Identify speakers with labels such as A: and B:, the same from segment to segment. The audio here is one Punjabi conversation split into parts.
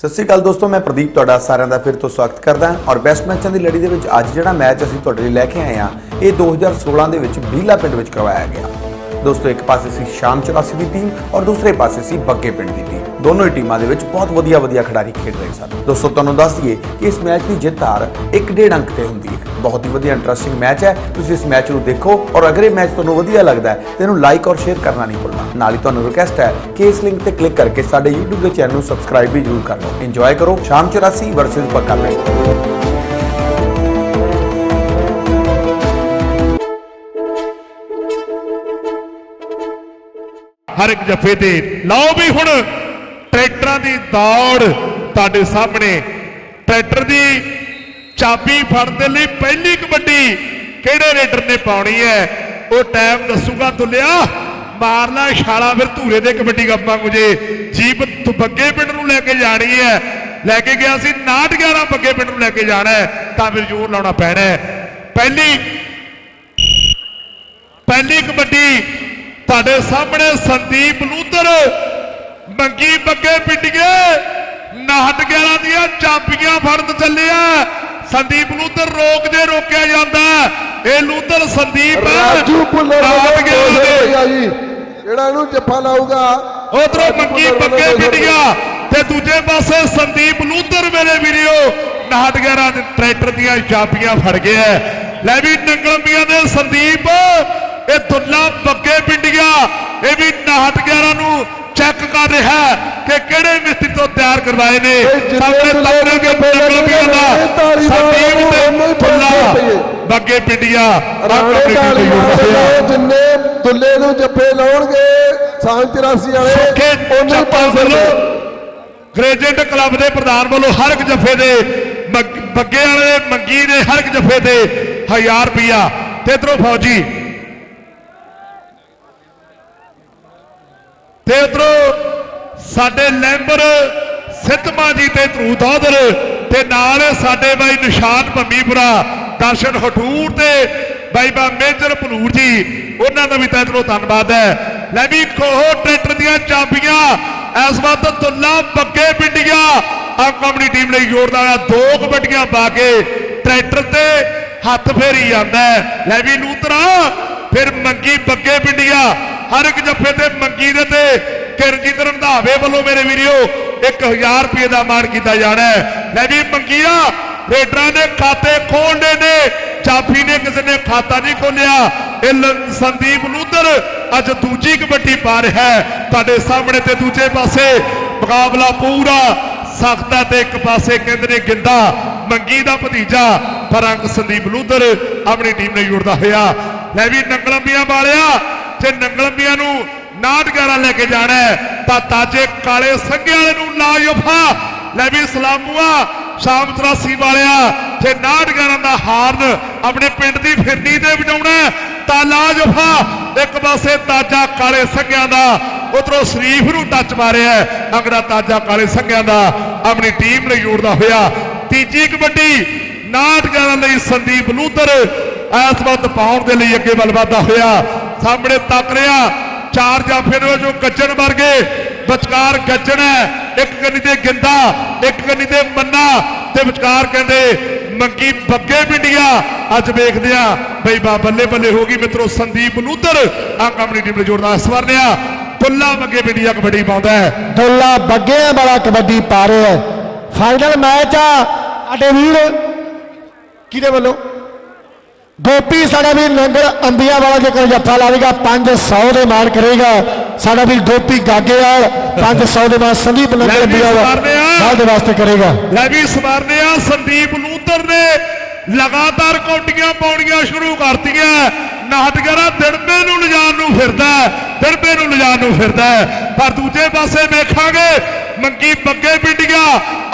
A: ਸਤਿ ਸ਼੍ਰੀ ਅਕਾਲ ਦੋਸਤੋ, ਮੈਂ ਪ੍ਰਦੀਪ ਤੁਹਾਡਾ ਸਾਰਿਆਂ ਦਾ ਫਿਰ ਤੋਂ ਸਵਾਗਤ ਕਰਦਾ ਔਰ ਬੈਸਟ ਮੈਚਾਂ ਦੀ ਲੜੀ ਦੇ ਵਿੱਚ ਅੱਜ ਜਿਹੜਾ ਮੈਚ ਅਸੀਂ ਤੁਹਾਡੇ ਲਈ ਲੈ ਕੇ ਆਏ ਹਾਂ, ਇਹ 2016 ਦੇ ਵਿੱਚ ਬੀਲਾ ਪਿੰਡ ਵਿੱਚ ਕਰਵਾਇਆ ਗਿਆ। ਦੋਸਤੋ, ਇੱਕ ਪਾਸੇ ਸੀ ਸ਼ਾਮ 84 ਦੀ ਟੀਮ ਔਰ ਦੂਸਰੇ ਪਾਸੇ ਸੀ ਬੱਗੇ ਪਿੰਡ ਦੀ ਟੀਮ ਦੋਨੋਂ ਹੀ ਟੀਮਾਂ ਦੇ ਵਿੱਚ ਬਹੁਤ ਵਧੀਆ ਵਧੀਆ ਖਿਡਾਰੀ ਖੇਡ ਰਹੇ ਸਨ। ਦੋਸਤੋ, ਤੁਹਾਨੂੰ ਦੱਸ ਦਈਏ ਕਿ ਇਸ ਮੈਚ ਦੀ ਜਿੱਤ ਹਾਰ 1.5 ਅੰਕ ਤੇ ਹੁੰਦੀ ਹੈ। ਬਹੁਤ ਹੀ ਵਧੀਆ ਇੰਟਰਸਟਿੰਗ ਮੈਚ ਹੈ। ਤੁਸੀਂ ਇਸ ਮੈਚ ਨੂੰ ਦੇਖੋ ਔਰ ਅਗਰ ਇਹ ਮੈਚ ਤੁਹਾਨੂੰ ਵਧੀਆ ਲੱਗਦਾ ਹੈ, ਤੇ ਇਹਨੂੰ ਲਾਈਕ ਔਰ ਸ਼ੇਅਰ ਕਰਨਾ ਨਹੀਂ ਭੁੱਲਣਾ। ਨਾਲ ਹੀ ਤੁਹਾਨੂੰ ਰਿਕਵੈਸਟ ਹੈ ਕਿ ਇਸ ਲਿੰਕ ਤੇ ਕਲਿੱਕ ਕਰਕੇ ਸਾਡੇ YouTube ਦੇ ਚੈਨਲ ਨੂੰ ਸਬਸਕ੍ਰਾਈਬ ਵੀ ਜ਼ਰੂਰ ਕਰ ਲਓ। ਇੰਜੋਏ ਕਰੋ ਸ਼ਾਮ 84 ਵਰਸਸ ਬੱਗਾ ਪਿੰਡ।
B: ਹਰ ਇੱਕ ਜੱਫੇ ਤੇ। ਲਓ ਵੀ ਹੁਣ ਟਰੈਕਟਰਾਂ ਦੀ ਦੌੜ ਤੁਹਾਡੇ ਸਾਹਮਣੇ। ਟਰੈਕਟਰ ਦੀ ਚਾਬੀ ਫੜਨ ਦੇ ਲਈ ਪਹਿਲੀ ਕਬੱਡੀ ਕਿਹੜੇ ਰੇਡਰ ਨੇ ਪਾਉਣੀ ਹੈ? ਉਹ ਟਾਈਮ ਦੱਸੂਗਾ ਤੁਲਿਆ। ਮਾਰ ਛਾਲਾ ਫਿਰ ਧੂਰੇ ਦੇ ਕਬੱਡੀ ਗੱਪਾਂ ਮੁਝੇ। ਜੀਪ ਬੱਗੇ ਪਿੰਡ ਨੂੰ ਲੈ ਕੇ ਜਾਣੀ ਹੈ। ਲੈ ਕੇ ਗਿਆ ਸੀ 911 ਬੱਗੇ ਪਿੰਡ ਨੂੰ ਲੈ ਕੇ ਜਾਣਾ ਹੈ। ਤਾਂ ਫਿਰ ਜ਼ੋਰ ਲਾਉਣਾ ਪੈਣਾ ਹੈ। ਪਹਿਲੀ ਪਹਿਲੀ ਕਬੱਡੀ ਤੁਹਾਡੇ ਸਾਹਮਣੇ ਸੰਦੀਪ ਲੂਦਰ ਮੰਗੀ ਬੱਗੇ ਪਿੰਡੀਏ ਨਾਹਟ ਗਿਆਰਾਂ ਦੀਆਂ ਚਾਬੀਆਂ ਫੜਨ ਚੱਲਿਆ ਸੰਦੀਪ ਲੂਦਰ ਰੋਕ ਜੇ ਰੋਕਿਆ ਜਾਂਦਾ। ਇਹ ਲੂਦਰ ਸੰਦੀਪ
C: ਰਾਜੂ ਭੁੱਲਰ ਜੀ। ਜਿਹੜਾ ਇਹਨੂੰ ਜੱਫਾ ਲਾਊਗਾ
B: ਉਧਰੋਂ ਮੰਗੀ ਬੱਗੇ ਪਿੰਡੀਆਂ। ਤੇ ਦੂਜੇ ਪਾਸੇ ਸੰਦੀਪ ਲੂਦਰ ਮੇਰੇ ਵੀਡੀਓ ਨਾਹਟ ਦੇ ਟਰੈਕਟਰ ਦੀਆਂ ਚਾਬੀਆਂ ਫੜ ਗਿਆ। ਲੈ ਵੀ ਨੰਗਲਮੀਆਂ ਦੇ ਸੰਦੀਪ। ਇਹ ਦੁੱਲਾ ਬੱਗੇ ਪਿੰਡੀਆਂ ਇਹ ਵੀ ਨਾਹਟ ਗਿਆਰਾਂ ਨੂੰ ਚੈੱਕ ਕਰ ਰਿਹਾ ਕਿ ਕਿਹੜੇ ਮਿਸਤਰੀ ਤੋਂ ਤਿਆਰ ਕਰਵਾਏ ਨੇ ਸਾਹਮਣੇ ਤੱਕੜੇ ਕੇ
C: ਇਹ
B: ਦਾ
C: ਨੂੰ
B: ਤੇ ਦੁੱਲਾ। ਬੱਗੇ ਪਿੰਡੀਆਂ
C: ਜਿੰਨੇ ਦੁੱਲੇ ਨੂੰ ਜੱਫੇ ਲਾਉਣਗੇ ਸਾਂ 84 ਵਾਲੇ ਉਹਨੂੰ ਪੈਸੇ।
B: ਗ੍ਰੇਜੈਂਟ ਕਲੱਬ ਦੇ ਪ੍ਰਧਾਨ ਵੱਲੋਂ ਹਰ ਇੱਕ ਜੱਫੇ ਦੇ ਬੱਗ- ਬੱਗੇ ਵਾਲੇ ਮੰਗੀ ਦੇ ਹਰ ਇੱਕ ਜੱਫੇ ਤੇ 1000 ਰੁਪਿਆ ਤੇ ਇਧਰੋਂ ਫੌਜੀ ਤੇ ਇਧਰੋਂ ਸਾਡੇ ਲੈਂਬਰ ਸਿੱਧਮਾ ਜੀ ਤੇ ਧਰੂ ਤੇ ਨਾਲ ਸਾਡੇ ਬਾਈ ਨਿਸ਼ਾਨ ਭੰਮੀਪੁਰਾ, ਦਰਸ਼ਨ ਹਟੂਰ ਤੇ ਬਾਈ ਬਾ ਮੇਜਰ ਭਲੂਰ ਜੀ, ਉਹਨਾਂ ਦਾ ਵੀ ਤਹਿ ਧੰਨਵਾਦ ਹੈ ਲੈ ਵੀ ਕੋਹ ਟਰੈਕਟਰ ਦੀਆਂ ਚਾਬੀਆਂ, ਇਸ ਵਕਤ ਤੁੱਲਾ ਬੱਗੇ ਪਿੰਡੀਆਂ ਆ ਕੰਪਨੀ ਟੀਮ ਲਈ ਜੋੜਦਾ ਆ, ਦੋ ਕਬੱਡੀਆਂ ਪਾ ਕੇ ਟਰੈਕਟਰ ਤੇ ਹੱਥ ਫੇਰੀ ਜਾਂਦਾ ਹੈ। ਲੈ ਵੀ ਲੂਤਰਾ ਫਿਰ ਹਰ ਇੱਕ ਜੱਫੇ ਤੇ ਮੰਗੀ ਦੇ ਤੇ ਕਿਰਜੀਤ ਰੰਧਾਵੇ ਵੱਲੋਂ ਮੇਰੇ ਵੀਰਿਓ 1000 ਰੁਪਏ ਦਾ ਮਾਣ ਕੀਤਾ ਜਾਣਾ ਹੈ। ਲੈ ਵੀ ਮੰਗੀਆਂ, ਰੇਡਰਾਂ ਦੇ ਖਾਤੇ ਖੋਲਦੇ ਨੇ ਚਾਬੀ ਨੇ ਕਿਸੇ ਨੇ ਖਾਤਾ ਨਹੀਂ ਖੋਲਿਆ ਇਹ ਸੰਦੀਪ ਲੂਦਰ ਅੱਜ ਦੂਜੀ ਕਬੱਡੀ ਪਾ ਰਿਹਾ ਹੈ। ਤੁਹਾਡੇ ਸਾਹਮਣੇ ਤੇ ਦੂਜੇ ਪਾਸੇ ਮੁਕਾਬਲਾ ਪੂਰਾ, ਸਖਤਾ ਤੇ ਇੱਕ ਪਾਸੇ ਕਹਿੰਦੇ ਨੇ ਗਿੰਦਾ, ਮੰਗੀ ਦਾ ਭਤੀਜਾ ਫਰੰਗ ਸੰਦੀਪ ਲੂਦਰ ਆਪਣੀ ਟੀਮ ਨਾਲ ਜੁੜਦਾ ਹੋਇਆ। ਲੈ ਵੀ ਨੰਗਲੰਬੀਆਂ ਵਾਲਿਆ ਜੇ ਨੰਗਲੰਬੀਆਂ ਨੂੰ ਨਾਟਗਾਰਾ ਲੈ ਕੇ ਜਾਣਾ ਤਾਂ ਤਾਜੇ ਕਾਲੇ ਸੰਘੇ ਵਾਲੇ ਨੂੰ ਲਾਜਫਾ ਲੈ ਵੀ ਸਲਾਮੂਆ ਸ਼ਾਮ 83 ਵਾਲਿਆ। ਜੇ ਨਾਟਗਾਰਾਂ ਦਾ ਹਾਰਨ ਆਪਣੇ ਪਿੰਡ ਦੀ ਫਿਰਨੀ ਤੇ ਵਜਾਉਣਾ ਹੈ, ਤਾਂ ਲਾਜਫਾ ਇੱਕ ਪਾਸੇ ਤਾਜਾ ਕਾਲੇ ਸੰਘਿਆਂ ਦਾ ਉਧਰੋਂ ਸ਼ਰੀਫ ਨੂੰ ਟੱਚ ਮਾਰਿਆ ਹੈ, ਤਾਜਾ ਕਾਲੇ ਸੰਘਿਆਂ ਦਾ ਆਪਣੀ ਟੀਮ ਲਈ ਜੋੜਦਾ ਹੋਇਆ। ਤੀਜੀ ਕਬੱਡੀ ਨਾਟਗਾਰਾਂ ਲਈ ਸੰਦੀਪ ਲੂਤਰ ਇਸ ਵਕਤ ਪਾਉਣ ਦੇ ਲਈ ਅੱਗੇ ਵੱਲ ਵਧਦਾ ਹੋਇਆ। ਸਾਹਮਣੇ ਤੱਕ ਰਿਹਾ। ਚਾਰ ਜਾਫੇ ਦੇ ਜੋ ਗੱਜਣ ਵਰਗੇ, ਵਿਚਕਾਰ ਗੱਜਣ ਇੱਕ ਕੰਨੀ ਤੇ ਗਿੰਦਾ, ਇੱਕ ਕੰਨੀ ਤੇ ਮੰਨਾ ਤੇ ਵਿਚਕਾਰ ਕਹਿੰਦੇ, ਮੰਗੀ ਬੱਗੇ ਪਿੰਡੀਆਂ। ਅੱਜ ਵੇਖਦੇ ਆ ਬਈ ਬਾ ਬੱਲੇ ਬੱਲੇ ਹੋ ਗਈ ਮਿੱਤਰੋ, ਸੰਦੀਪ ਲੂਦਰ ਆ ਕੰਪਨੀ ਟੀਮ ਨੇ ਜੋੜਦਾ ਸਵਰਨਿਆ ਦੁੱਲਾ ਬੱਗੇ ਪਿੰਡੀਆਂ ਕਬੱਡੀ ਪਾਉਂਦਾ ਹੈ।
D: ਦੁੱਲਾ ਬੱਗੇ ਵਾਲਾ ਕਬੱਡੀ ਪਾ ਰਿਹਾ ਹੈ। ਫਾਈਨਲ ਮੈਚ ਆ। ਸਾਡੇ ਵੀਰ, ਕਿਹਦੇ ਵੱਲੋਂ? ਗੋਪੀ ਸਾਡਾ ਵੀਰ ਨੰਗਲ ਅੰਬੀਆਂ ਵਾਲਾ ਜੇਕਰ ਜੱਫਾ ਲਾਵੇਗਾ 500 ਦੇ ਮਾਣ ਕਰੇਗਾ ਸਾਡਾ ਵੀਰ ਗੋਪੀ ਗਾਗੇਵਾਲ 500 ਦੇ ਮਾਣ ਸੰਦੀਪ
B: ਵੀ
D: ਅੰਬੀਆਂ ਵਾਲਾ
B: ਆ।
D: ਦੇ ਵਾਸਤੇ ਕਰੇਗਾ
B: ਲੈ ਵੀ ਸਵਾਰਨਿਆ ਸੰਦੀਪ ਲੂਦਰ ਨੇ ਲਗਾਤਾਰ ਕੌਡੀਆਂ ਪਾਉਣੀਆਂ ਸ਼ੁਰੂ ਕਰਤੀਆਂ ਨਾਟਗਰਾ ਦਿੜਬੇ ਨੂੰ ਲਿਜਾਣ ਨੂੰ ਫਿਰਦਾ ਦਿੜਬੇ ਨੂੰ ਲਿਜਾਣ ਨੂੰ ਫਿਰਦਾ। ਪਰ ਦੂਜੇ ਪਾਸੇ ਵੇਖਾਂਗੇ ਮੰਗੀ ਬੱਗੇ ਪਿੰਡੀਆਂ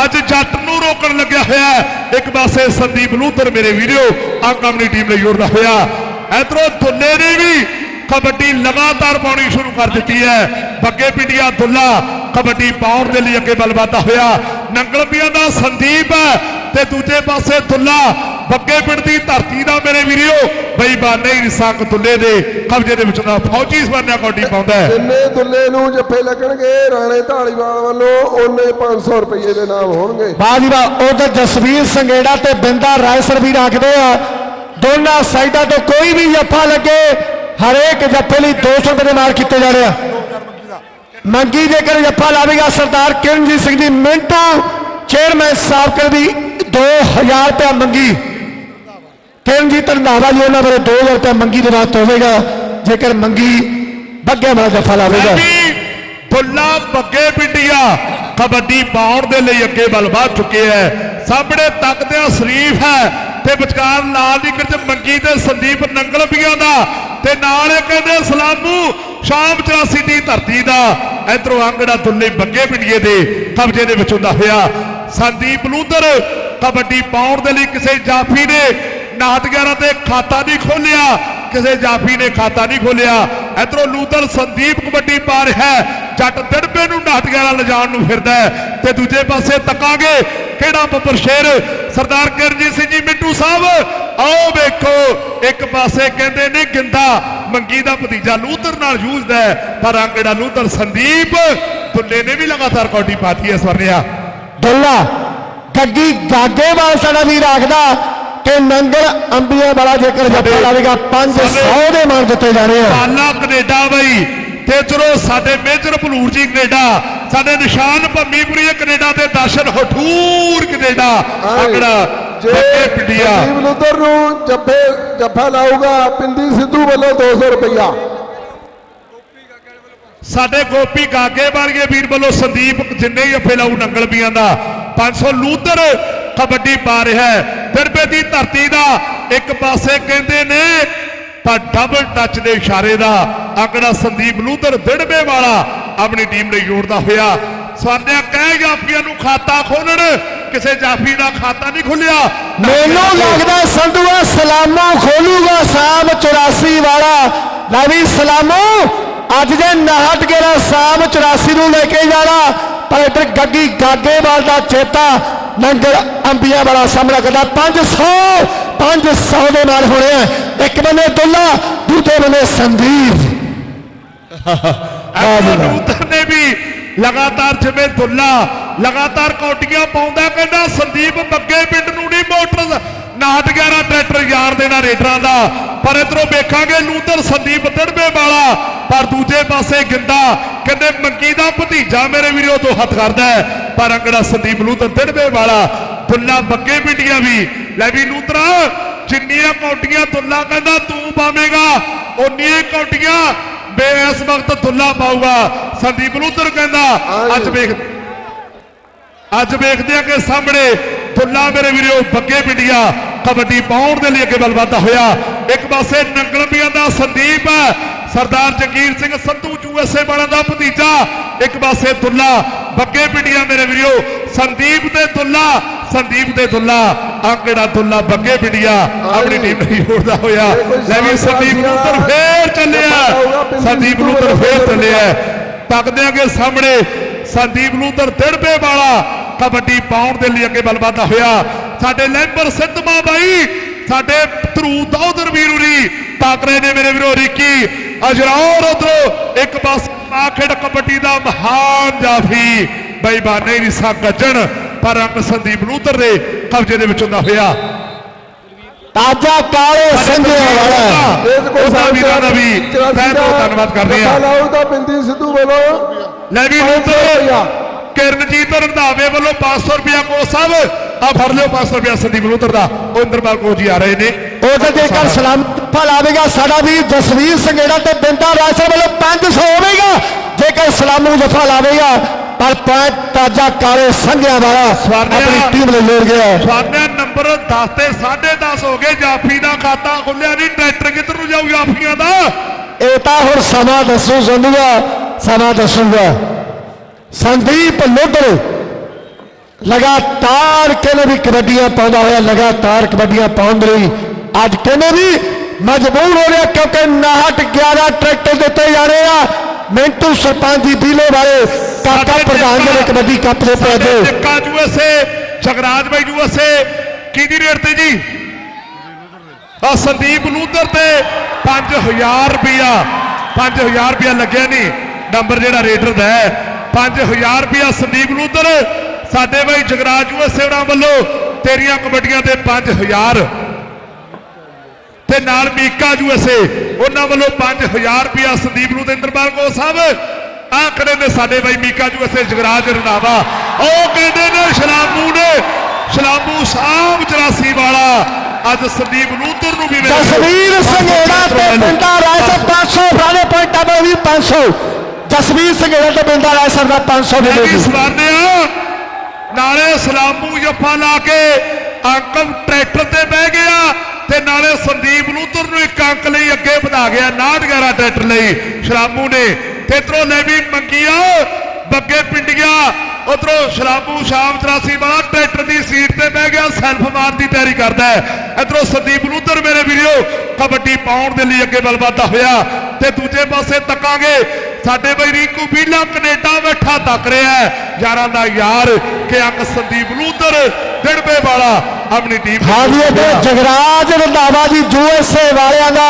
B: ਅੱਜ ਜੱਟ ਨੂੰ ਰੋਕਣ ਲੱਗਿਆ ਹੋਇਆ ਇੱਕ ਪਾਸੇ ਸੰਦੀਪ ਲੂਦਰ ਮੇਰੇ ਵੀਡੀਓ ਆ ਕੰਪਨੀ ਟੀਮ ਲਈ ਜੁੜਦਾ ਹੋਇਆ। ਇਧਰੋਂ ਦੁੱਲੇ ਨੇ ਵੀ ਕਬੱਡੀ ਲਗਾਤਾਰ ਪਾਉਣੀ ਸ਼ੁਰੂ ਕਰ ਦਿੱਤੀ ਹੈ। ਬੱਗੇ ਪਿੰਡੀਆਂ ਦੁੱਲਾ ਕਬੱਡੀ ਪਾਉਣ ਦੇ ਲਈ ਅੱਗੇ ਬਲ ਵਧਦਾ ਹੋਇਆ। ਨੰਗਲਪੀਆਂ ਦਾ ਸੰਦੀਪ ਤੇ ਦੂਜੇ ਪਾਸੇ ਦੁੱਲਾ ਬੱਗੇ ਪਿੰਡ ਦੀ ਧਰਤੀ ਦਾ, ਮੇਰੇ ਵੀਡੀਓ ਬੇਈਮਾਨੇ ਹੀ ਰਿਸਾਕ ਤੁੱਲੇ ਦੇ ਕਬਜ਼ੇ ਦੇ ਵਿੱਚ ਦਾ ਫੌਜੀ ਸਵਰਨਿਆ ਕੌਡੀ ਪਾਉਂਦਾ ਹੈ।
C: ਜਿੰਨੇ ਦੁੱਲੇ ਨੂੰ ਜੱਫੇ ਲੱਗਣਗੇ ਰਾਣੇ ਢਾਲੀਵਾਲ ਵੱਲੋਂ ਉਹਨੇ 500 ਰੁਪਏ ਦੇ ਨਾਮ ਹੋਣਗੇ।
D: ਵਾਹ ਜੀ ਵਾਹ ਉਧਰ ਜਸਵੀਰ ਸੰਗੇੜਾ ਤੇ ਬਿੰਦਾ ਰਾਇਸਰ ਵੀ ਰੱਖਦੇ ਆ। ਦੋਨਾਂ ਸਾਈਡਾਂ ਤੋਂ ਕੋਈ ਵੀ ਜੱਫਾ ਲੱਗੇ ਹਰੇਕ ਜੱਫੇ ਲਈ 200 ਰੁਪਏ ਦੇ ਨਾਲ ਕੀਤੇ ਜਾਣੇ ਆ। ਮੰਗੀ ਜੇਕਰ ਜੱਫਾ ਲਾਵੇਗਾ ਸਰਦਾਰ ਕਿਰਨਜੀਤ ਸਿੰਘ ਜੀ ਮਿੰਟੂ ਚੇਅਰਮੈਨ ਸਾਬਕਰ ਦੀ 2000 ਰੁਪਏ ਮੰਗੀ। ਕਿਰਨਜੀਤ ਰੰਧਾਵਾ ਜੀ, ਉਹਨਾਂ ਬਾਰੇ 2000 ਰੁਪਏ ਮੰਗੀ ਦੇ ਨਾਲ ਹੋਵੇਗਾ ਜੇਕਰ ਮੰਗੀ, ਬੱਗੇ ਵਾਲਾ ਜੱਫਾ ਲਾਵੇਗਾ।
B: ਵੀ ਬੱਗੇ ਪਿੰਡੀਆ, ਕਬੱਡੀ ਪਾਉਣ ਦੇ ਲਈ ਅੱਗੇ ਵੱਲ ਵਧ ਚੁੱਕੇ ਹੈ। ਸਾਹਮਣੇ ਤੱਕਦਿਆਂ ਸ਼ਰੀਫ ਹੈ ਤੇ ਵਿਚਕਾਰ ਲਾਲ ਦੀ ਚ ਮੰਗੀ ਤੇ ਸੰਦੀਪ ਨੰਗਲਪੀਆਂ ਦਾ ਤੇ ਨਾਲ ਇਹ ਕਹਿੰਦੇ ਸਲਾਮੂ, ਸ਼ਾਮ 84 ਦੀ ਧਰਤੀ ਦਾ। ਇਧਰੋਂ ਆਂਗੜਾ ਦੁੱਲੇ ਬੱਗੇ ਪਿੰਡੀਏ ਦੇ ਕਬਜ਼ੇ ਦੇ ਵਿੱਚ ਹੁੰਦਾ ਹੋਇਆ। ਸੰਦੀਪ ਲੂਦਰ, ਕਬੱਡੀ ਪਾਉਣ ਦੇ ਲਈ ਕਿਸੇ ਜਾਫੀ ਨੇ ਨਾਟਗਾਰਾਂ ਤੇ ਖਾਤਾ ਨਹੀਂ ਖੋਲਿਆ, ਕਿਸੇ ਜਾਫੀ ਨੇ ਖਾਤਾ ਨਹੀਂ ਖੋਲਿਆ। ਇਧਰੋਂ ਲੂਦਰ ਸੰਦੀਪ ਕਬੱਡੀ ਪਾ ਰਿਹਾ ਜੱਟ ਦਿੜਬੇ ਨੂੰ ਨਾਟਗਾਰਾਂ ਲਿਜਾਣ ਨੂੰ ਫਿਰਦਾ ਤੇ ਦੂਜੇ ਪਾਸੇ ਤੱਕਾਂਗੇ, ਕਿਹੜਾ ਬੱਬਰ ਸ਼ੇਰ? ਸਰਦਾਰ ਕਿਰਨਜੀਤ ਸਿੰਘ ਜੀ, ਮਿੱਟੂ ਸਾਹਿਬ, ਆਓ ਵੇਖੋ, ਇੱਕ ਪਾਸੇ ਕਹਿੰਦੇ ਨੇ ਗਿੰਦਾ, ਮੰਗੀ ਦਾ ਭਤੀਜਾ ਲੂਦਰ ਨਾਲ ਜੂਝਦਾ ਹੈ, ਪਰ ਆ ਕਿਹੜਾ ਲੂਦਰ ਸੰਦੀਪ? ਦੁੱਲੇ ਨੇ ਵੀ ਲਗਾਤਾਰ ਕੌਡੀ ਪਾਤੀ ਹੈ ਸਵਰਨਿਆ
D: ਦੁੱਲਾ, ਗੱਗੀ ਗਾਗੇਵਾਲ ਸਾਡਾ ਵੀਰ ਰੱਖਦਾ ਕਿ ਨੰਗਲ ਅੰਬੀਆਂ ਵਾਲਾ ਜੇਕਰ ਜੱਫਾ ਲਾਵੇਗਾ 500 ਦੇ ਮਾਨ ਦਿੱਤੇ ਜਾਣੇ ਆ।
B: ਪਾਲਾ ਕੈਨੇਡਾ ਬਈ। ਤੇ ਚਲੋ ਸਾਡੇ ਮੇਜਰ ਭਲੂਰ ਜੀ ਕੈਨੇਡਾ ਸਾਡੇ ਨਿਸ਼ਾਨ ਭੰਮੀਪੁਰੀ ਕੈਨੇਡਾ ਤੇ ਦਰਸ਼ਨ ਹਠੂਰ ਕੈਨੇਡਾ ਅਗੜਾ
C: ਜੇ
B: ਪਿੰਡੀਆ।
C: ਸੰਦੀਪ ਲੁੱਦਰ ਨੂੰ ਜੱਫੇ ਜੱਫਾ ਲਾਊਗਾ ਪਿੰਦੀ ਸਿੱਧੂ ਵੱਲੋਂ 200 ਰੁਪਇਆ
B: ਸਾਡੇ ਗੋਪੀ ਗਾਗੇ ਵਰਗੇ ਵੀਰ ਵੱਲੋਂ ਸੰਦੀਪ ਜਿੰਨੇ ਹੀ ਅਫੇ ਲਾਉ ਨੰਗਲ ਬੀਆਂ ਦਾ 500 ਲੂਦਰ ਕਬੱਡੀ ਪਾ ਰਿਹਾ ਹੈ। ਦਿਰਬੇ ਦੀ ਧਰਤੀ ਦਾ ਇੱਕ ਪਾਸੇ ਕਹਿੰਦੇ ਨੇ, ਤਾਂ ਡਬਲ ਟੱਚ ਦੇ ਇਸ਼ਾਰੇ ਦਾ ਆਂਕੜਾ ਸੰਦੀਪ ਲੂਦਰ ਦਿੜਬੇ ਵਾਲਾ ਆਪਣੀ ਟੀਮ ਲਈ ਜੋੜਦਾ ਹੋਇਆ। ਸਵਾਨਿਆ ਕਹਿ ਜਾਫੀਆਂ ਨੂੰ ਖਾਤਾ ਖੋਲਣ ਕਿਸੇ ਜਾਫੀ ਦਾ ਖਾਤਾ ਨਹੀਂ ਖੁੱਲਿਆ
D: ਮੈਨੂੰ ਲੱਗਦਾ ਸੰਧੂਆ ਸਲਾਮੋ ਖੋਲੂਗਾ ਸਾਮ 84 ਵਾਲਾ। ਨਵੀ ਸਲਾਮੋ, ਅੱਜ ਦੇ 59 ਗੇਰਾ ਸਾਮ 84 ਨੂੰ ਲੈ ਕੇ ਜਾਣਾ ਪਰ ਇੱਧਰ ਗੱਗੀ ਗਾਗੇਵਾਲ ਦਾ ਚੇਤਾ ਨੰਗਲ ਅੰਬੀਆਂ ਵਾਲਾ ਸਾਹਮਣਾ ਕਰਦਾ 500 500 ਦੇ ਨਾਲ ਹੋਣੇ ਆ। ਇੱਕ ਬੰਨੇ ਦੁੱਲਾ ਦੂਜੇ ਬੰਨੇ ਸੰਦੀਪ।
B: ਉਧਰ ਨੇ ਵੀ ਲਗਾਤਾਰ ਜਿਵੇਂ ਦੁੱਲਾ ਲਗਾਤਾਰ ਕੌਡੀਆਂ ਪਾਉਂਦਾ ਕਹਿੰਦਾ ਸੰਦੀਪ ਬੱਗੇ ਪਿੰਡ ਨੂੰ ਨਹੀਂ ਮੋਟਰ 911 ਟਰੈਕਟਰ ਯਾਰ ਦੇਣਾ ਰੇਡਰਾਂ ਦਾ ਪਰ ਇਧਰੋਂ ਵੇਖਾਂਗੇ ਲੂਦਰ ਸੰਦੀਪ ਦੜਬੇ ਵਾਲਾ ਪਰ ਦੂਜੇ ਪਾਸੇ ਗਿੰਦਾ ਕਹਿੰਦੇ ਮੰਗੀ ਦਾ ਭਤੀਜਾ ਮੇਰੇ ਵੀਰੋ ਤੋਂ ਹੱਥ ਕਰਦਾ ਹੈ ਪਰ ਅੰਗੜਾ ਸੰਦੀਪ ਲੂਦਰ ਦੜਬੇ ਵਾਲਾ ਦੁੱਲਾ ਬੱਗੇ ਪਿੰਡੀਆਂ ਵੀ। ਲੈ ਵੀ ਲੂਤਰਾ ਜਿੰਨੀਆਂ ਕੌਡੀਆਂ ਦੁੱਲਾ ਕਹਿੰਦਾ ਤੂੰ ਪਾਵੇਂਗਾ ਉਨੀਆਂ ਹੀ ਕੌਡੀਆਂ ਬੇ ਇਸ ਵਕਤ ਦੁੱਲਾ ਪਾਊਗਾ। ਸੰਦੀਪ ਲੂਦਰ ਕਹਿੰਦਾ ਅੱਜ ਵੇਖ ਅੱਜ ਵੇਖਦੇ ਆ ਕਿ ਸਾਹਮਣੇ ਦੁੱਲਾ ਮੇਰੇ ਵੀਰੋ ਬੱਗੇ ਪਿੰਡੀਆ ਕਬੱਡੀ ਪਾਉਣ ਦੇ ਲਈ ਅੱਗੇ ਵੱਲ ਵਧਦਾ ਹੋਇਆ। ਇੱਕ ਪਾਸੇ ਨੰਗਲਪੀਆਂ ਦਾ ਸੰਦੀਪ ਸਰਦਾਰ ਜਗੀਰ ਸਿੰਘ ਸੰਧੂ ਯੂਐਸਏ ਵਾਲਿਆਂ ਦਾ ਭਤੀਜਾ। ਇੱਕ ਪਾਸੇ ਦੁੱਲਾ ਬੱਗੇ ਪਿੰਡੀਆ ਮੇਰੇ ਵੀਰੋ ਸੰਦੀਪ ਤੇ ਦੁੱਲਾ ਸੰਦੀਪ ਤੇ ਦੁੱਲਾ। ਆ ਕਿਹੜਾ ਦੁੱਲਾ ਬੱਗੇ ਪਿੰਡੀਆ ਆਪਣੀ ਟੀਮ ਲਈ ਜੋੜਦਾ ਹੋਇਆ। ਲੈ ਵੀ ਸੰਦੀਪ ਲੂਤਰ ਫੇਰ ਚੱਲਿਆ। ਸੰਦੀਪ ਲੂਤਰ ਫੇਰ ਚੱਲਿਆ। ਤੱਕਦੇ ਆਗੇ ਸਾਹਮਣੇ। ਸੰਦੀਪ ਲੂਦਰ ਦਿੜਬੇ ਵਾਲਾ। ਕਬੱਡੀ ਪਾਉਣ ਦੇ ਲਈ ਅੱਗੇ ਵੱਲ ਵਧਦਾ ਹੋਇਆ। ਸਾਡੇ ਲੈਂਬਰ ਸਿੱਧਮਾ ਬਾਈ ਸਾਡੇ ਧਰੂ ਦੌਦਰ ਵੀਰੂਰੀ ਤਾਕਰੇ ਨੇ ਮੇਰੇ ਵੀਰੋ ਰਿੱਕੀ ਅਜਰੌਰ ਉਧਰੋਂ ਇੱਕ ਪਾਸ ਆਖੜ ਕਬੱਡੀ ਦਾ ਮਹਾਨ ਜਾਫੀ। ਬਈ ਬਾਨੇ ਰਿਸਾ ਗੱਜਣ ਪਰ ਅੰਗ ਸੰਦੀਪ ਲੂਦਰ ਦੇ ਕਬਜ਼ੇ ਦੇ ਵਿੱਚ ਹੁੰਦਾ ਹੋਇਆ।
D: ਤਾਜਾ ਕਾਲੇ ਸੰਘਿਆ ਵਾਲਾ।
C: ਕੋਈ
B: ਉਹਦਾ ਵੀਰਾਂ ਦਾ ਵੀ
C: 84
B: ਤਹਿ ਤੋਂ ਧੰਨਵਾਦ ਕਰਦੇ
C: ਸਿੱਧੂ ਵੱਲੋਂ।
B: ਲੈ ਵੀ
C: ਸੌ ਰੁਪਇਆ।
B: ਕਿਰਨਜੀਤ ਰੰਧਾਵੇ ਵੱਲੋਂ 500 ਰੁਪਇਆ ਕੋ ਸਾਹਿਬ। ਆ ਫੜ ਲਿਓ 500 ਰੁਪਇਆ ਸੰਦੀਪ ਲੂਦਰ ਦਾ। ਉਹ ਇੰਦਰਪਾਲ ਕੋ ਜੀ ਆ ਰਹੇ ਨੇ।
D: ਉਹ ਤੇ ਜੇਕਰ ਸਲਾਮ ਲਾਵੇਗਾ ਸਾਡਾ ਵੀਰ ਜਸਵੀਰ ਸੰਗੇੜਾ ਤੇ ਬਿੰਦਾ ਰਾਜਸਰ ਵੱਲੋਂ 500 ਹੋਵੇਗਾ। ਜੇਕਰ ਸਲਾਮੂ ਜਫਾ ਲਾਵੇਗਾ ਪਰ ਪੁਆਇੰਟ ਤਾਜਾ ਕਾਲੇ ਸੰਘਿਆ ਵਾਲਾ। ਆਪਣੀ ਟੀਮ ਲਈ ਲੋੜ ਗਿਆ।
B: ਸਵਾਨੇ ਨੰਬਰ 10 ਤੇ 10.5 ਹੋ ਗਏ ਜਾਫੀ ਦਾ ਖਾਤਾ ਖੁੱਲਿਆ ਨਹੀਂ ਟਰੈਕਟਰ ਕਿੱਧਰ ਨੂੰ ਜਾਊ ਜਾਫੀਆਂ ਦਾ?
D: ਇਹ ਤਾਂ ਹੁਣ ਸਮਾਂ ਦੱਸੂ ਸੰਧੂਆ ਸਮਾਂ ਦੱਸੂਗਾ। ਸੰਦੀਪ ਲੁੱਡਰ ਲਗਾਤਾਰ ਕਹਿੰਦੇ ਵੀ ਕਬੱਡੀਆਂ ਪਾਉਂਦਾ ਹੋਇਆ ਲਗਾਤਾਰ ਕਬੱਡੀਆਂ ਪਾਉਣ ਦੇ ਲਈ ਅੱਜ ਕਹਿੰਦੇ ਵੀ ਮਜਬੂਰ ਹੋ ਰਿਹਾ ਕਿਉਂਕਿ 59 11 ਟਰੈਕਟਰ ਦਿੱਤੇ ਜਾ ਰਹੇ ਆ ਮਿੰਟੂ ਸਰਪੰਚ ਦੀ ਬੀਲੇ ਵਾਲੇ ਕਾਕਾ ਪ੍ਰਧਾਨ ਦੇ ਕਬੱਡੀ ਕੱਪ ਦੇ
B: ਸਾਡੇ
D: ਪੈਦੇ
B: ਟਿੱਕਾ ਯੂਐਸਏ ਜਗਰਾਜ ਬਾਈ ਯੂਐਸਏ ਕਿਹਦੀ ਰੇਟ ਤੇ ਜੀ ਆ ਸੰਦੀਪ ਲੂਦਰ ਤੇ 5000 ਰੁਪਿਆ 5000 ਰੁਪਿਆ ਲੱਗਿਆ ਨਹੀਂ ਨੰਬਰ ਜਿਹੜਾ ਰੇਡਰ ਦਾ ਹੈ 5000 ਰੁਪਿਆ ਸੰਦੀਪ ਲੂਦਰ ਸਾਡੇ ਬਾਈ ਜਗਰਾਜ ਉਸੇਵੜਾ ਵੱਲੋਂ ਤੇਰੀਆਂ ਕਬੱਡੀਆਂ ਤੇ 5000 ਤੇ ਨਾਲ ਮੀਕਾ ਯੂਐਸਏ ਉਹਨਾਂ ਵੱਲੋਂ 5000 ਰੁਪਿਆ ਸੰਦੀਪ ਨੂੰ ਤੇ ਇੰਦਰਪਾਲ ਕੋ ਸਾਹਿਬ। ਆ ਖੜੇ ਨੇ ਸਾਡੇ ਬਾਈ ਮੀਕਾ ਯੂਐਸਏ ਜਗਰਾਜ ਰੰਧਾਵਾ। ਉਹ ਕਹਿੰਦੇ ਨੇ ਸ਼ਲਾਮੂ ਨੇ ਸ਼ਲਾਮੂ ਸਾਹਿਬ 84 ਵਾਲਾ। ਅੱਜ ਸੰਦੀਪ ਲੂਦਰ ਨੂੰ ਵੀ ਮਿਲਿਆ।
D: ਜਸਵੀਰ ਸੰਘੇੜਾ ਤੇ ਪਿੰਡਾ ਰਾਇਸਰ 500 ਫਰਾਲੇ ਪੁਆਇੰਟਾਂ ਵੀ 500 ਜਸਵੀਰ ਸੰਘੇੜਾ ਤੇ ਪਿੰਡਾ ਰਾਇਸਰ ਦਾ 500
B: ਮੈਂ ਵੀ
D: ਮਿਲੇਗੀ
B: ਸਵਾਰਨਿਆ ਨਾਲੇ ਸਲਾਮੂ ਜੱਫਾ ਲਾ ਕੇ ਅੰਕਲ ਟਰੈਕਟਰ ਤੇ ਬਹਿ ਗਿਆ ਤੇ ਨਾਲੇ ਸੰਦੀਪ ਲੂਦਰ ਨੂੰ ਇੱਕ ਅੰਕ ਲਈ ਅੱਗੇ ਵਧਾ ਗਿਆ 911 ਟਰੈਕਟਰ ਲਈ। ਸ਼ਰਾਮੂ ਨੇ ਤੇ ਲੈ ਵੀ ਮੰਗੀਆਂ ਬੱਗੇ ਪਿੰਡੀਆਂ। ਉਧਰੋਂ ਸ਼ਰਾਬੂ ਸ਼ਾਮ 84 ਵਾਲਾ ਟਰੈਕਟਰ ਦੀ ਸੀਟ ਤੇ ਬਹਿ ਗਿਆ ਸੈਲਫ ਮਾਰਨ ਦੀ ਤਿਆਰੀ ਕਰਦਾ ਹੈ। ਇਧਰੋਂ ਸੰਦੀਪ ਲੂਦਰ ਮੇਰੇ ਵੀਰੋ ਕਬੱਡੀ ਪਾਉਣ ਦੇ ਲਈ ਅੱਗੇ ਵੱਲ ਵਧਦਾ ਹੋਇਆ ਤੇ ਦੂਜੇ ਪਾਸੇ ਤੱਕਾਂਗੇ। ਸਾਡੇ ਬਈ ਰਿੰਕੂ ਬੀਲਾ ਕੈਨੇਡਾ ਬੈਠਾ ਤੱਕ ਰਿਹਾ ਯਾਰਾਂ ਦਾ ਯਾਰ ਕਿ ਅੰਕ ਸੰਦੀਪ ਲੂਦਰ ਦਿੜਬੇ ਵਾਲਾ ਆਪਣੀ ਟੀਮ ਦੇ
D: ਹਾਂਜੀ ਇਹ ਜਗਰਾਜ ਰੰਧਾਵਾ ਜੀ ਯੂਐਸਏ ਵਾਲਿਆਂ ਦਾ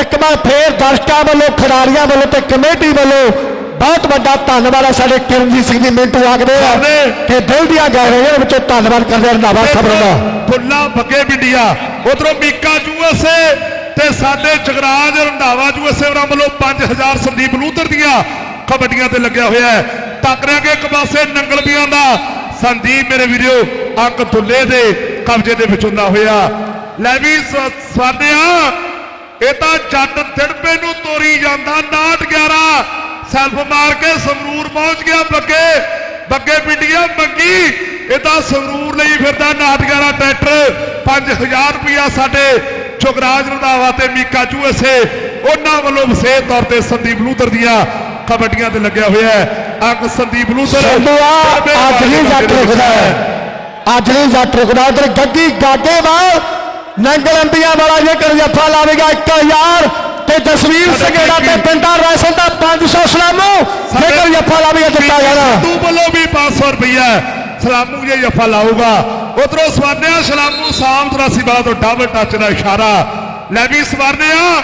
D: ਇੱਕ ਵਾਰ ਫੇਰ ਦਰਸ਼ਕਾਂ ਵੱਲੋਂ ਖਿਡਾਰੀਆਂ ਵੱਲੋਂ ਤੇ ਕਮੇਟੀ ਵੱਲੋਂ ਬਹੁਤ ਵੱਡਾ ਧੰਨਵਾਦ ਹੈ। ਸਾਡੇ ਕਿਰਨਜੀਤ ਸਿੰਘ ਜੀ ਮਿੰਟੂ ਆਖਦੇ ਆ ਕਿ ਦਿਲ ਦੀਆਂ ਗਹਿਰਾਈਆਂ ਵਿੱਚੋਂ ਧੰਨਵਾਦ ਕਰਦੇ ਰੰਧਾਵਾ ਖਬਰਾਂ ਦਾ
B: ਫੁੱਲਾ ਬੱਗੇ ਬਿੰਡੀਆ। ਉਧਰੋਂ ਮੀਕਾ ਯੂਐਸਏ ਤੇ ਸਾਡੇ ਜਗਰਾਜ ਰੰਧਾਵਾ ਯੂਐਸਏ ਵੱਲੋਂ 5000 ਸੰਦੀਪ ਲੂਦਰ ਦੀਆਂ ਕਬੱਡੀਆਂ ਤੇ ਲੱਗਿਆ ਹੋਇਆ ਹੈ। ਤੱਕ ਰਿਹਾ ਇੱਕ ਪਾਸੇ ਨੰਗਲਬੀਆਂ ਦਾ। ਸੰਦੀਪ ਮੇਰੇ ਵੀਰੋ ਅੰਕ ਦੁੱਲੇ ਦੇ ਕਬਜ਼ੇ ਦੇ ਵਿੱਚ ਹੁੰਦਾ ਹੋਇਆ। ਲੈ ਵੀ ਸਾਡਿਆ ਇਹ ਤਾਂ ਜੱਟ ਤਿੜਪੇ ਨੂੰ ਤੋਰੀ ਜਾਂਦਾ 911 ਸੈਲਫ ਮਾਰ ਕੇ ਸੰਗਰੂਰ ਪਹੁੰਚ ਗਿਆ ਬੱਗੇ। ਬੱਗੇ ਪਿੰਡੀਆਂ, ਬੱਗੀ। ਇਹ ਤਾਂ ਸੰਗਰੂਰ ਲਈ ਫਿਰਦਾ 911 ਟਰੈਕਟਰ। 5000 ਰੁਪਇਆ ਸਾਡੇ ਜੁਗਰਾਜ ਰੰਧਾਵਾ ਤੇ ਮੀਕਾ ਚੂਐਸੇ ਉਹਨਾਂ ਵੱਲੋਂ ਵਿਸ਼ੇਸ਼ ਤੌਰ ਤੇ ਸੰਦੀਪ ਲੂਦਰ ਦੀਆਂ ਕਬੱਡੀਆਂ ਤੇ ਲੱਗਿਆ ਹੋਇਆ ਹੈ। ਅੰਕ ਸੰਦੀਪ ਲੂਦਰ
D: ਅੱਜ ਨਹੀਂ
B: ਵਾਲੇ
D: ਜੱਟ ਰੁਕਦਾ ਹੈ। ਅੱਜ ਨਹੀਂ ਜੱਟ ਰੁਕਦਾ ਉਧਰ ਗੱਗੀ ਗਾਗੇਵਾਲ ਨੰਗਲ ਅੰਬੀਆਂ ਵਾਲਾ ਜੇਕਰ ਜੱਫਾ ਲਾਵੇਗਾ 1000 ਤੇ ਜਸਵੀਰ ਸੰਘੇੜਾ ਤੇ ਪਿੰਡਾ ਰੈਸਲ ਦਾ 500 ਸਲਾਮੂ ਜੇਕਰ ਜੱਫਾ ਲਾਵੇਗਾ ਦਿੱਤਾ ਜਾਣਾ
B: ਤੂੰ ਵੱਲੋਂ ਵੀ 500 ਰੁਪਈਆ ਸਲਾਮੂ ਜੇ ਜੱਫਾ ਲਾਊਗਾ। ਉਧਰੋਂ ਸਵਾਨਿਆ ਸਲਾਮੂ ਸਾਮ 83 ਵਾਲਾ ਤੋਂ ਡਬਲ ਟੱਚ ਦਾ ਇਸ਼ਾਰਾ। ਲੈ ਵੀ ਸਵਾਨਿਆ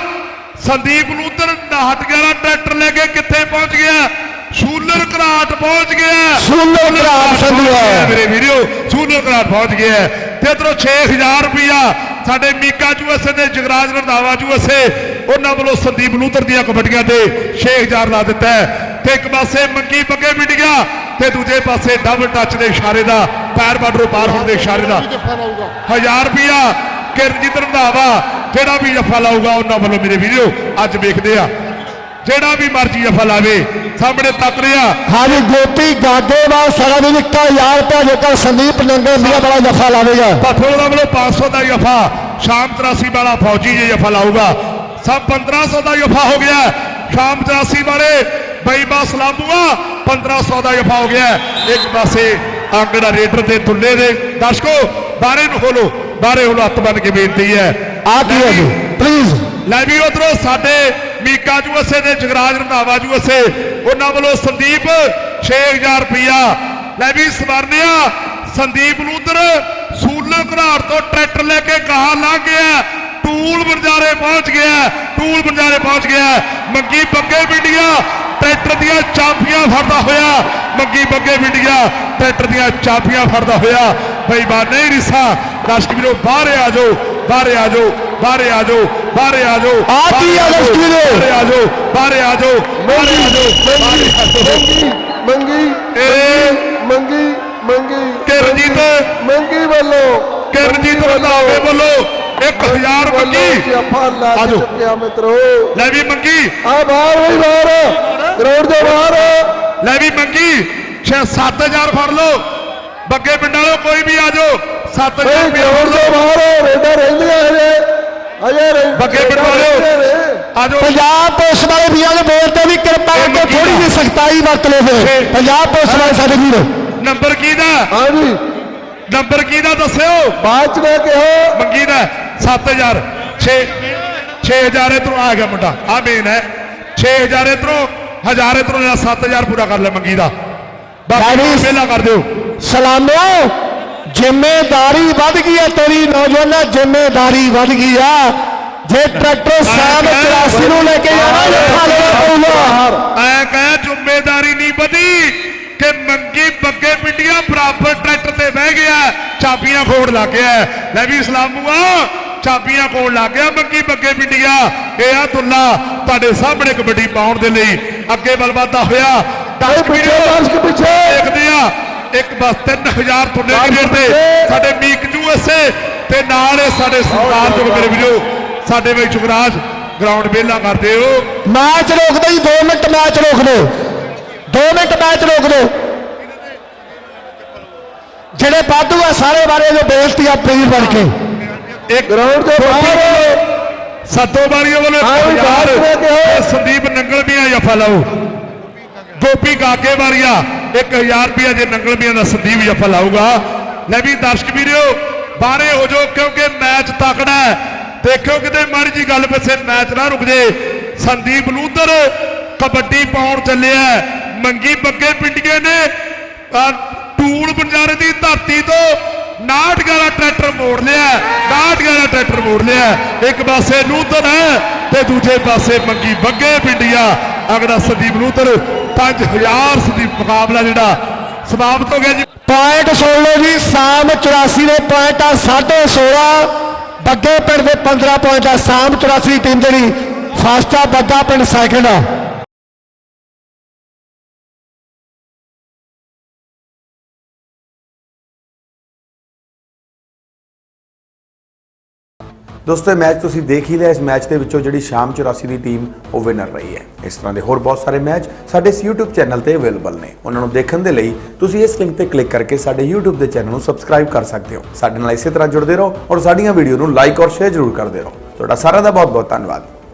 B: ਸੰਦੀਪ ਨੂੰ ਉਧਰ 911 ਟਰੈਕਟਰ ਲੈ ਕੇ ਕਿੱਥੇ ਪਹੁੰਚ ਗਿਆ? ਸ਼ੂਲਰ ਘਰਾਟ ਪਹੁੰਚ ਗਿਆ।
D: ਸ਼ੂਲਰ ਘਰਾਟ ਸੰਧੂਆ।
B: ਮੇਰੇ ਵੀਰੋ। ਸ਼ੂਲਰ ਘਰਾਟ ਪਹੁੰਚ ਗਿਆ। ਤੇ ਇਧਰੋਂ 6000 ਰੁਪਈਆ ਸਾਡੇ ਮੀਕਾ ਜੂਐਸਏ ਦੇ ਜਗਰਾਜ ਰੰਧਾਵਾ ਜੂਐਸਏ ਉਹਨਾਂ ਵੱਲੋਂ ਸੰਦੀਪ ਲੂਤਰ ਦੀਆਂ ਕਬੱਡੀਆਂ ਤੇ 6000 ਲਾ ਦਿੱਤਾ ਹੈ। ਤੇ ਇੱਕ ਪਾਸੇ ਮੰਗੀ ਬੱਗੇ ਮਿੰਡੀਆਂ ਤੇ ਦੂਜੇ ਪਾਸੇ ਡਬਲ ਟੱਚ ਦੇ ਇਸ਼ਾਰੇ ਦਾ ਪੈਰ ਬਾਰਡਰੋਂ ਪਾਰ ਹੋਣ ਦੇ ਇਸ਼ਾਰੇ ਦਾ। 1000 ਰੁਪਿਆ ਕਿਰਨਜੀਤ ਰੰਧਾਵਾ ਜਿਹੜਾ ਵੀ ਜੱਫਾ ਲਾਊਗਾ ਉਹਨਾਂ ਵੱਲੋਂ ਮੇਰੇ ਵੀਡੀਓ ਅੱਜ ਵੇਖਦੇ ਆ ਜਿਹੜਾ ਵੀ ਮਰਜ਼ੀ ਜੱਫਾ ਲਾਵੇ ਸਾਹਮਣੇ ਤੱਕ ਰਿਹਾ।
D: ਹਾਂਜੀ ਗੋਪੀ ਗਾਗੇਵਾਲ ਸਾਰਾ ਵੀ 1000 ਰੁਪਏ ਜੇਕਰ ਸੰਦੀਪ ਨੰਗਲ ਅੰਬੀਆਂ ਵਾਲਾ ਜੱਫਾ ਲਾਵੇਗਾ।
B: ਪੱਥੋਂ ਦਾ ਵੱਲੋਂ 500 ਦਾ ਜਫਾ ਸ਼ਾਮ 83 ਵਾਲਾ ਫੌਜੀ ਜੇ ਜਫਾ ਲਾਊਗਾ। ਸਭ 1500 ਦਾ ਜਫਾ ਹੋ ਗਿਆ। ਸ਼ਾਮ 83 ਵਾਲੇ ਬਈਬਾ ਸਲਾਮੂਆ 1500 ਦਾ ਜਫਾ ਹੋ ਗਿਆ। ਇੱਕ ਪਾਸੇ ਅੰਗ ਦਾ ਰੇਡਰ ਤੇ ਦੁੱਲੇ ਦੇ। ਦਰਸ਼ਕੋ ਬਾਰੇ ਨੂੰ ਖੋਲੋ। ਬਾਰੇ ਹੋਲੋ ਹੱਥ ਬੰਨ ਕੇ ਬੇਨਤੀ ਹੈ।
D: ਆ ਕੀ ਹੈ ਜੀ? ਪਲੀਜ਼
B: ਲੈ ਵੀ ਉਧਰੋਂ ਸਾਡੇ ਮੀਕਾ ਜੂਐਸਏ ਦੇ ਜਗਰਾਜ ਰੰਧਾਵਾ ਜੂਐਸਏ ਉਹਨਾਂ ਵੱਲੋਂ ਸੰਦੀਪ 6000 ਰੁਪਇਆ ਲੈ ਵੀ ਸਵਰਨਿਆ ਸੰਦੀਪ ਨੂੰ ਉਧਰ ਸੂਲਰ ਘਰਾੜ ਤੋਂ ਟਰੈਕਟਰ ਲੈ ਕੇ ਕਹਾ ਲੰਘ ਗਿਆ। ਟੂਲ ਬੰਜਾਰੇ ਪਹੁੰਚ ਗਿਆ। ਟੂਲ ਬੰਜਾਰੇ ਪਹੁੰਚ ਗਿਆ। ਮੰਗੀ ਬੱਗੇ ਬਿੰਡੀਆਂ ਟਰੈਕਟਰ ਦੀਆਂ ਚਾਬੀਆਂ ਫੜਦਾ ਹੋਇਆ ਮੰਗੀ ਬੱਗੇ ਬਿੰਡੀਆਂ ਟਰੈਕਟਰ ਦੀਆਂ ਚਾਬੀਆਂ ਫੜਦਾ ਹੋਇਆ। ਬਈ ਬਾ ਨਹੀਂ ਰਿਸਾ ਦਰਸ਼ਕ ਵੀਰੋ ਬਾਹਰ ਆ ਜਾਓ ਬਾਹਰ ਆ ਜਾਓ ਬਾਹਰ ਆ ਜਾਓ ਬਾਹਰ ਆ ਜਾਓ
D: ਆ ਕੀ ਆ ਦਰਸ਼ਕ ਵੀਰੋ?
B: ਬਾਹਰ ਆ ਜਾਓ ਬਾਹਰ ਆ ਜਾਓ ਬਾਹਰ ਆ ਜਾਓ ਬਾਹਰ ਆ ਜਾਓ।
C: ਮੰਗੀ
B: ਇਹ
C: ਮੰਗੀ ਮੰਗੀ
B: ਕਿਰਨਜੀਤ
C: ਮੰਗੀ ਵੱਲੋਂ
B: ਕਿਰਨਜੀਤ ਰੰਧਾਵੇ ਵੱਲੋਂ 1000
C: ਵੱਲੋਂ
B: ਮੰਗੀ।
C: ਜਫਾ ਲਾ
B: ਆ ਜਾਓ।
C: ਚੁੱਕਿਆ ਮਿੱਤਰੋ।
B: ਲੈ ਵੀ ਮੰਗੀ।
C: ਆ ਬਾਹਰ ਵੀ ਬਾਹਰ। ਕਰੋੜ ਦੇ ਬਾਹਰ
B: ਲੈ ਵੀ ਮੰਗੀ 6-7000 ਫੜ ਲਓ। ਬੱਗੇ ਪਿੰਡਾਂ ਵਾਲੋ ਕੋਈ ਵੀ ਆ ਜਾਓ 7000
C: ਓਏ
B: ਰੁਪਏ
C: ਕਰੋੜ
B: ਫੜ
C: ਦੇ
B: ਲਓ।
C: ਬਾਹਰ ਰੇਡਾ ਰਹਿੰਦੀਆਂ ਹਜੇ। ਅਜੇ ਰਹਿ
B: ਬੱਗੇ ਪਿੰਡ ਵਾਲਿਓ ਆ ਜਾਓ।
D: ਪੰਜਾਬ ਪੁਲਿਸ ਵਾਲੇ ਵੀਰਾਂ ਦੇ ਬੋਲ ਤੇ ਵੀ ਕਿਰਪਾ
B: ਇਹ
D: ਕਰਕੇ
B: ਮੰਗੀ
D: ਥੋੜੀ ਜਿਹੀ
B: ਦਾ।
D: ਸਖਤਾਈ ਵਰਤ ਲਓ ਫਿਰ।
B: ਛੇ।
D: ਪੰਜਾਬ ਪੁਲਿਸ ਵਾਲੇ ਸਾਡੇ ਵੀਰ।
B: ਨੰਬਰ ਕੀ ਦਾ?
C: ਹਾਂਜੀ।
B: ਨੰਬਰ ਕੀ ਦਾ ਦੱਸਿਓ?
C: ਬਾਅਦ ਚ ਮੈਂ ਕਿਹਾ।
B: ਮੰਗੀ ਦਾ 7000 6 6000 ਇਧਰੋਂ ਆ ਗਿਆ ਮੁੰਡਾ। ਆ ਮੇਨ ਹੈ। 6000 ਇਧਰੋਂ 1000 ਇਧਰੋਂ ਜਿਹੜਾ 7000 ਪੂਰਾ ਕਰ ਲੈ ਮੰਗੀ ਦਾ। ਬਾਕੀ ਪਹਿਲਾਂ ਕਰ ਦਿਓ।
D: ਸਲਾਮੋ ਜ਼ਿੰਮੇਵਾਰੀ ਵੱਧ ਗਈ ਹੈ ਤੇਰੀ ਨੌਜਵਾਨਾਂ ਜ਼ਿੰਮੇਵਾਰੀ ਵੱਧ ਗਈ ਆ। ਜੇ ਟਰੈਕਟਰ ਸਾਮ 84 ਨੂੰ ਲੈ ਕੇ ਜਾਣਾ ਜੱਫਾ ਲੈਣਾ ਪਊਗਾ
B: ਐ ਕਹੇ ਜ਼ਿੰਮੇਵਾਰੀ ਨਹੀਂ ਵਧੀ ਕਿ ਮੰਗੀ ਬੱਗੇ ਪਿੰਡੀਆਂ ਬਰਾਬਰ ਟਰੈਕਟਰ ਤੇ ਬਹਿ ਗਿਆ ਚਾਬੀਆਂ ਖੋੜ ਲੱਗ ਗਿਆ ਲੈ ਵੀ ਇਸਲਾਮੂਆ ਚਾਬੀਆਂ ਖੋੜ ਲੱਗ ਗਿਆ ਮੰਗੀ ਬੱਗੇ ਪਿੰਡੀਆਂ। ਇਹ ਆ ਦੁੱਲਾ ਤੁਹਾਡੇ ਸਾਹਮਣੇ ਕਬੱਡੀ ਪਾਉਣ ਦੇ ਲਈ ਅੱਗੇ ਬਲ ਵਧਦਾ ਹੋਇਆ ਦਰਸ਼ਕ
C: ਪਿੱਛੇ,
B: ਵੀਰੋ
C: ਦਰਸ਼ਕ ਪਿੱਛੇ।
B: ਦੇਖਦੇ ਆ ਇੱਕ ਬਸ 3000 ਤੁੰਨੇ ਕ੍ਰਿਕਟ ਤੇ। ਸਾਡੇ ਮੀਕ ਯੂਐਸਏ ਤੇ ਨਾਲ ਇਹ ਸਾਡੇ ਸਰਦਾਰ ਮੇਰੇ ਵੀਰੋ ਸਾਡੇ ਵਿੱਚ ਚੁਗਰਾਜ ਗਰਾਊਂਡ ਵਿਹਲਾ ਕਰਦੇ ਹੋ।
D: ਮੈਚ ਰੋਕ ਜੀ 2 ਮਿੰਟ ਮੈਚ ਰੋਕ ਦਿਓ। 2 ਮਿੰਟ ਮੈਚ ਰੋਕ ਦਿਓ। ਜਿਹੜੇ ਵਾਧੂ ਆ ਸਾਰੇ ਬਾਰੇ ਜੋ ਬੇਇੱਜ਼ਤੀ ਆ ਪਲੀਜ਼ ਬਣ ਕੇ।
B: ਇੱਕ
C: ਗਰਾਊਂਡ ਦੇ ਬਾਹਰ।
B: ਸੱਤੋ ਬਾਰੀਆਂ ਵੱਲੋਂ ਸੰਦੀਪ ਨੰਗਲ ਮੀਆਂ ਜਫਾ ਲਾਓ। ਗੋਪੀ ਗਾਗੇ ਵਾਰੀਆ 1000 ਰੁਪਇਆ ਜੇ ਨੰਗਲ ਮੀਆਂ ਦਾ ਸੰਦੀਪ ਜਫਾ ਲਾਊਗਾ। ਲੈ ਵੀ ਦਰਸ਼ਕ ਵੀਰੋ ਬਾਹਰੇ ਹੋ ਜਾਓ ਕਿਉਂਕਿ ਮੈਚ ਤਕੜਾ ਹੈ। ਦੇਖਿਓ ਕਿਤੇ ਮਾੜੀ ਜੀ ਗੱਲ ਪਿੱਛੇ ਮੈਚ ਨਾ ਰੁਕ ਜੇ। ਸੰਦੀਪ ਲੂਦਰ ਕਬੱਡੀ ਪਾਉਣ ਚੱਲਿਆ। ਮੰਗੀ ਬੱਗੇ ਪਿੰਡੀਏ ਨੇ ਟੂਲ ਬੰਜਾਰੇ ਦੀ ਧਰਤੀ ਤੋਂ 69 ਵਾਲਾ ਟਰੈਕਟਰ ਮੋੜ ਲਿਆ 69 ਵਾਲਾ ਟਰੈਕਟਰ ਮੋੜ ਲਿਆ ਇੱਕ ਪਾਸੇ ਨੂਤਨ ਹੈ ਤੇ ਦੂਜੇ ਪਾਸੇ ਮੰਗੀ ਬੱਗੇ ਪਿੰਡੀਆ। ਅਗਲਾ ਸੰਦੀਪ ਨੂਤਨ 5000 ਸੰਦੀਪ ਮੁਕਾਬਲਾ ਜਿਹੜਾ ਸਮਾਪਤ ਹੋ ਗਿਆ ਜੀ।
D: ਪੁਆਇੰਟ ਸੁਣ ਲਓ ਜੀ, ਸਾਮ 84 ਦੇ ਪੁਆਇੰਟ ਆ 16.5 ਬੱਗੇ ਪਿੰਡ ਦੇ 15 ਪੁਆਇੰਟ ਆ, ਸਾਮ 84 ਦੀ ਟੀਮ ਜਿਹੜੀ ਫਸਟ ਆ, ਬੱਗਾ ਪਿੰਡ ਸੈਕਿੰਡ ਆ।
A: ਦੋਸਤੋ, ਇਹ ਮੈਚ ਤੁਸੀਂ ਦੇਖ ਹੀ ਲਿਆ। ਇਸ ਮੈਚ ਦੇ ਵਿੱਚੋਂ ਜਿਹੜੀ ਸ਼ਾਮ 84 ਦੀ ਟੀਮ, ਉਹ ਵਿਨਰ ਰਹੀ ਹੈ। ਇਸ ਤਰ੍ਹਾਂ ਦੇ ਹੋਰ ਬਹੁਤ ਸਾਰੇ ਮੈਚ ਸਾਡੇ ਇਸ YouTube ਚੈਨਲ ਤੇ ਅਵੇਲੇਬਲ ਨੇ। ਉਹਨਾਂ ਨੂੰ ਦੇਖਣ ਦੇ ਲਈ ਤੁਸੀਂ ਇਸ ਲਿੰਕ ਤੇ ਕਲਿੱਕ ਕਰਕੇ ਸਾਡੇ YouTube ਦੇ ਚੈਨਲ ਨੂੰ ਸਬਸਕ੍ਰਾਈਬ ਕਰ ਸਕਦੇ ਹੋ। ਸਾਡੇ ਨਾਲ ਇਸੇ ਤਰ੍ਹਾਂ ਜੁੜਦੇ ਰਹੋ ਔਰ ਸਾਡੀਆਂ ਵੀਡੀਓ ਨੂੰ ਲਾਈਕ ਔਰ ਸ਼ੇਅਰ ਜ਼ਰੂਰ ਕਰਦੇ ਰਹੋ। ਤੁਹਾਡਾ ਸਾਰਿਆਂ ਦਾ ਬਹੁਤ ਬਹੁਤ ਧੰਨਵਾਦ।